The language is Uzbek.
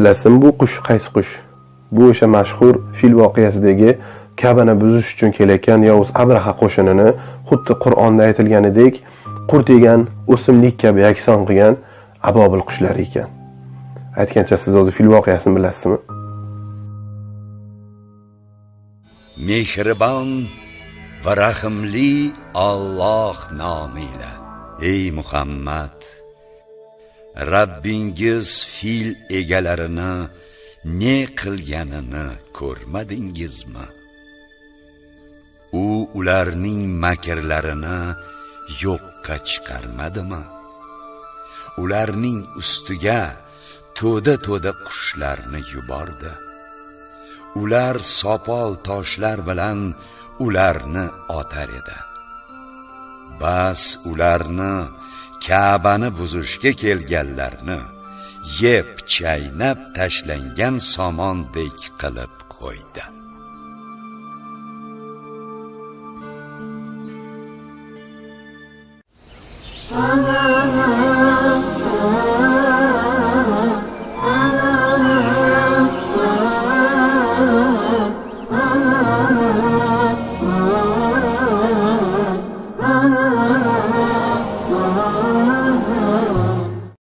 bilasizmi bu qush qaysi qush? Bu o'sha mashhur fil voqeasidagi kabani buzish uchun kelayotgan yovuz abraha qo'shinini xuddi qur'onda aytilganidek qurt yegan o'simlik kabi yakson qilgan abobil qushlari ekan. Aytgancha siz o'zi fil voqeasini bilasizmi? Mehribon va rahimli Alloh nomila ey Muhammad! Rabbingiz fil egalarini ne qilganini ko'rmadingizmi? U ularning makrlarini yo'qqa chiqarmadimi? Ularning ustiga to'da to'da qushlarni yubordi. Ular sopol toshlar bilan ularni otar edi. Bas ularni Ka'bani buzishga kelganlarni yeb chaynab tashlangan somondek qilib qo'ydi ah.